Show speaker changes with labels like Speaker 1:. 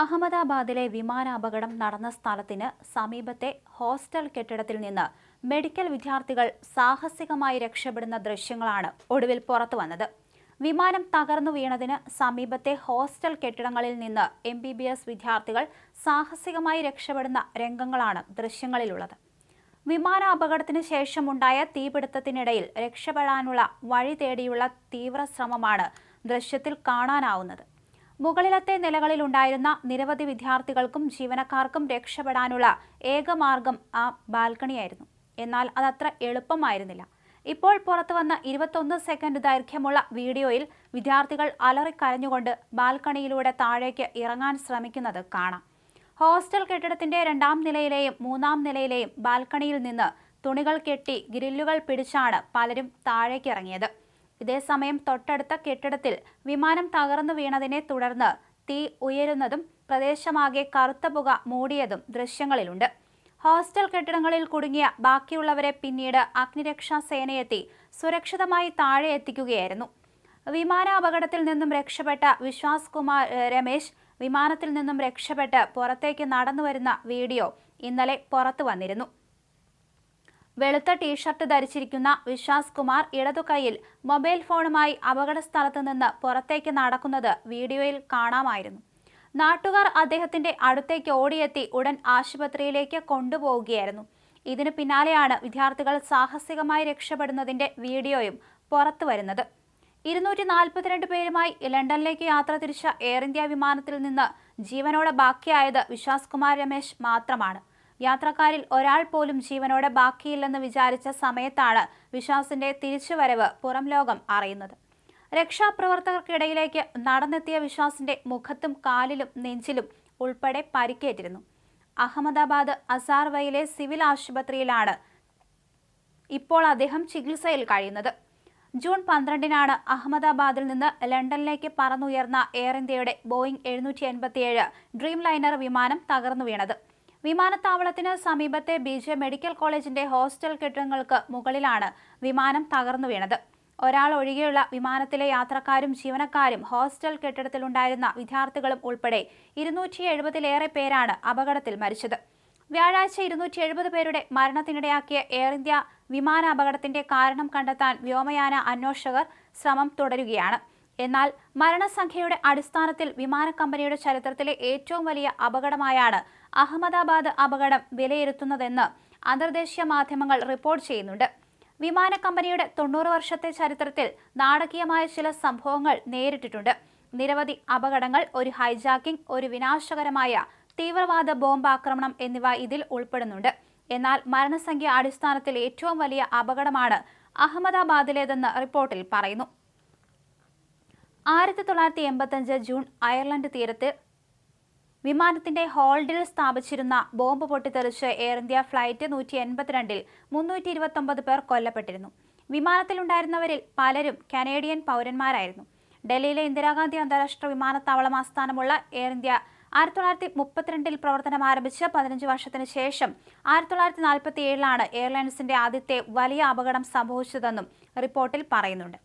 Speaker 1: അഹമ്മദാബാദിലെ വിമാനാപകടം നടന്ന സ്ഥലത്തിന് സമീപത്തെ ഹോസ്റ്റൽ കെട്ടിടത്തിൽ നിന്ന് മെഡിക്കൽ വിദ്യാർത്ഥികൾ സാഹസികമായി രക്ഷപ്പെടുന്ന ദൃശ്യങ്ങളാണ് ഒടുവിൽ പുറത്തു വന്നത്. വിമാനം തകർന്നു വീണതിന് സമീപത്തെ ഹോസ്റ്റൽ കെട്ടിടങ്ങളിൽ നിന്ന് എം ബി ബി എസ് വിദ്യാർത്ഥികൾ സാഹസികമായി രക്ഷപ്പെടുന്ന രംഗങ്ങളാണ് ദൃശ്യങ്ങളിലുള്ളത്. വിമാനാപകടത്തിന് ശേഷമുണ്ടായ തീപിടുത്തത്തിനിടയിൽ രക്ഷപ്പെടാനുള്ള വഴി തേടിയുള്ള തീവ്രശ്രമമാണ് ദൃശ്യത്തിൽ കാണാനാവുന്നത്. മുകളിലത്തെ നിലകളിലുണ്ടായിരുന്ന നിരവധി വിദ്യാർത്ഥികൾക്കും ജീവനക്കാർക്കും രക്ഷപ്പെടാനുള്ള ഏക മാർഗം ആ ബാൽക്കണിയായിരുന്നു. എന്നാൽ അതത്ര എളുപ്പമായിരുന്നില്ല. ഇപ്പോൾ പുറത്തു വന്ന ഇരുപത്തൊന്ന് സെക്കൻഡ് ദൈർഘ്യമുള്ള വീഡിയോയിൽ വിദ്യാർത്ഥികൾ അലറിക്കരഞ്ഞുകൊണ്ട് ബാൽക്കണിയിലൂടെ താഴേക്ക് ഇറങ്ങാൻ ശ്രമിക്കുന്നത് കാണാം. ഹോസ്റ്റൽ കെട്ടിടത്തിന്റെ രണ്ടാം നിലയിലെയും മൂന്നാം നിലയിലെയും ബാൽക്കണിയിൽ നിന്ന് തുണികൾ കെട്ടി ഗ്രില്ലുകൾ പിടിച്ചാണ് പലരും താഴേക്ക് ഇറങ്ങിയത്. ഇതേസമയം തൊട്ടടുത്ത കെട്ടിടത്തിൽ വിമാനം തകർന്നു വീണതിനെ തുടർന്ന് തീ ഉയരുന്നതും പ്രദേശമാകെ കറുത്ത പുക മൂടിയതും ദൃശ്യങ്ങളിലുണ്ട്. ഹോസ്റ്റൽ കെട്ടിടങ്ങളിൽ കുടുങ്ങിയ ബാക്കിയുള്ളവരെ പിന്നീട് അഗ്നിരക്ഷാ സേനയെത്തി സുരക്ഷിതമായി താഴെ എത്തിക്കുകയായിരുന്നു. വിമാനാപകടത്തിൽ നിന്നും രക്ഷപ്പെട്ട വിശ്വാസ് കുമാർ രമേശ് വിമാനത്തിൽ നിന്നും രക്ഷപ്പെട്ട് പുറത്തേക്ക് നടന്നു വരുന്ന വീഡിയോ ഇന്നലെ പുറത്തു വന്നിരുന്നു. വെളുത്ത ടീഷർട്ട് ധരിച്ചിരിക്കുന്ന വിശ്വാസ് കുമാർ ഇടതുകൈയിൽ മൊബൈൽ ഫോണുമായി അപകട സ്ഥലത്ത് നിന്ന് പുറത്തേക്ക് നടക്കുന്നത് വീഡിയോയിൽ കാണാമായിരുന്നു. നാട്ടുകാർ അദ്ദേഹത്തിന്റെ അടുത്തേക്ക് ഓടിയെത്തി ഉടൻ ആശുപത്രിയിലേക്ക് കൊണ്ടുപോവുകയായിരുന്നു. ഇതിനു പിന്നാലെയാണ് വിദ്യാർത്ഥികൾ സാഹസികമായി രക്ഷപ്പെടുന്നതിന്റെ വീഡിയോയും പുറത്തു വരുന്നത്. ഇരുന്നൂറ്റി നാൽപ്പത്തിരണ്ട് പേരുമായി ലണ്ടനിലേക്ക് യാത്ര തിരിച്ച എയർ ഇന്ത്യ വിമാനത്തിൽ നിന്ന് ജീവനോടെ ബാക്കിയായത് വിശ്വാസ് കുമാർ രമേശ് മാത്രമാണ്. യാത്രക്കാരിൽ ഒരാൾ പോലും ജീവനോടെ ബാക്കിയില്ലെന്ന് വിചാരിച്ച സമയത്താണ് വിശ്വാസിന്റെ തിരിച്ചുവരവ് പുറം ലോകം അറിയുന്നത്. രക്ഷാപ്രവർത്തകർക്കിടയിലേക്ക് നടന്നെത്തിയ വിശ്വാസിന്റെ മുഖത്തും കാലിലും നെഞ്ചിലും ഉൾപ്പെടെ പരിക്കേറ്റിരുന്നു. അഹമ്മദാബാദ് അസാർവയിലെ സിവിൽ ആശുപത്രിയിലാണ് ഇപ്പോൾ അദ്ദേഹം ചികിത്സയിൽ കഴിയുന്നത്. ജൂൺ പന്ത്രണ്ടിനാണ് അഹമ്മദാബാദിൽ നിന്ന് ലണ്ടനിലേക്ക് പറന്നുയർന്ന എയർ ഇന്ത്യയുടെ ബോയിംഗ് എഴുന്നൂറ്റി എൺപത്തിയേഴ് ഡ്രീം ലൈനർ വിമാനം തകർന്നു വീണത്. വിമാനത്താവളത്തിന് സമീപത്തെ ബി ജെ മെഡിക്കൽ കോളേജിന്റെ ഹോസ്റ്റൽ കെട്ടിടങ്ങൾക്ക് മുകളിലാണ് വിമാനം തകർന്നു വീണത്. ഒരാൾ ഒഴികെയുള്ള വിമാനത്തിലെ യാത്രക്കാരും ജീവനക്കാരും ഹോസ്റ്റൽ കെട്ടിടത്തിലുണ്ടായിരുന്ന വിദ്യാർത്ഥികളും ഉൾപ്പെടെ ഇരുന്നൂറ്റി എഴുപതിലേറെ പേരാണ് അപകടത്തിൽ മരിച്ചത്. വ്യാഴാഴ്ച ഇരുന്നൂറ്റി എഴുപത് പേരുടെ മരണത്തിനിടയാക്കിയ എയർ ഇന്ത്യ വിമാന അപകടത്തിന്റെ കാരണം കണ്ടെത്താൻ വ്യോമയാന അന്വേഷകർ ശ്രമം തുടരുകയാണ്. എന്നാൽ മരണസംഖ്യയുടെ അടിസ്ഥാനത്തിൽ വിമാനക്കമ്പനിയുടെ ചരിത്രത്തിലെ ഏറ്റവും വലിയ അപകടമായാണ് അഹമ്മദാബാദ് അപകടം വിലയിരുത്തുന്നതെന്ന് അന്തർദേശീയ മാധ്യമങ്ങൾ റിപ്പോർട്ട് ചെയ്യുന്നുണ്ട്. വിമാനക്കമ്പനിയുടെ തൊണ്ണൂറ് വർഷത്തെ ചരിത്രത്തിൽ നാടകീയമായ ചില സംഭവങ്ങൾ നേരിട്ടിട്ടുണ്ട്. നിരവധി അപകടങ്ങൾ ഒരു ഹൈജാക്കിംഗ് ഒരു വിനാശകരമായ തീവ്രവാദ ബോംബ് ആക്രമണം എന്നിവ ഇതിൽ ഉൾപ്പെടുന്നുണ്ട്. എന്നാൽ മരണസംഖ്യ അടിസ്ഥാനത്തിൽ ഏറ്റവും വലിയ അപകടമാണ് അഹമ്മദാബാദിലേതെന്ന് റിപ്പോർട്ടിൽ പറയുന്നു. ആയിരത്തി തൊള്ളായിരത്തി എൺപത്തഞ്ച് ജൂൺ അയർലൻഡ് തീരത്ത് വിമാനത്തിന്റെ ഹോൾഡിൽ സ്ഥാപിച്ചിരുന്ന ബോംബ് പൊട്ടിത്തെറിച്ച് എയർ ഇന്ത്യ ഫ്ലൈറ്റ് നൂറ്റി എൺപത്തിരണ്ടിൽ മുന്നൂറ്റി ഇരുപത്തൊമ്പത് പേർ കൊല്ലപ്പെട്ടിരുന്നു. വിമാനത്തിലുണ്ടായിരുന്നവരിൽ പലരും കനേഡിയൻ പൗരന്മാരായിരുന്നു. ഡൽഹിയിലെ ഇന്ദിരാഗാന്ധി അന്താരാഷ്ട്ര വിമാനത്താവളം ആസ്ഥാനമുള്ള എയർ ഇന്ത്യ ആയിരത്തി തൊള്ളായിരത്തി മുപ്പത്തിരണ്ടിൽ പ്രവർത്തനം ആരംഭിച്ച് പതിനഞ്ച് വർഷത്തിന് ശേഷം ആയിരത്തി തൊള്ളായിരത്തി നാൽപ്പത്തി ഏഴിലാണ് എയർലൈൻസിന്റെ ആദ്യത്തെ വലിയ അപകടം സംഭവിച്ചതെന്നും റിപ്പോർട്ടിൽ പറയുന്നുണ്ട്.